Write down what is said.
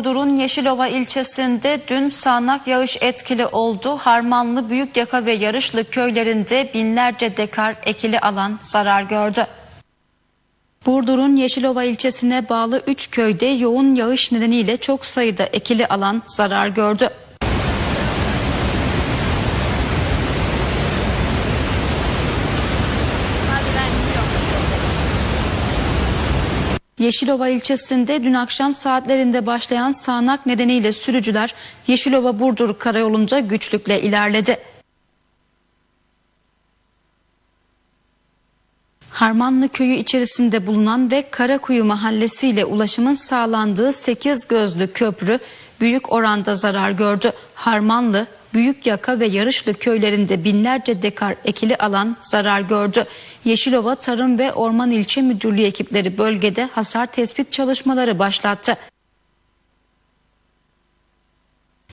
Burdur'un Yeşilova ilçesinde dün sağanak yağış etkili oldu. Harmanlı, Büyükyaka ve Yarışlı köylerinde binlerce dekar ekili alan zarar gördü. Burdur'un Yeşilova ilçesine bağlı 3 köyde yoğun yağış nedeniyle çok sayıda ekili alan zarar gördü. Yeşilova ilçesinde dün akşam saatlerinde başlayan sağanak nedeniyle sürücüler Yeşilova Burdur karayolunca güçlükle ilerledi. Harmanlı köyü içerisinde bulunan ve Karakuyu mahallesiyle ulaşımın sağlandığı 8 gözlü köprü büyük oranda zarar gördü. Harmanlı, Büyükyaka ve Yarışlı köylerinde binlerce dekar ekili alan zarar gördü. Yeşilova Tarım ve Orman İlçe Müdürlüğü ekipleri bölgede hasar tespit çalışmaları başlattı.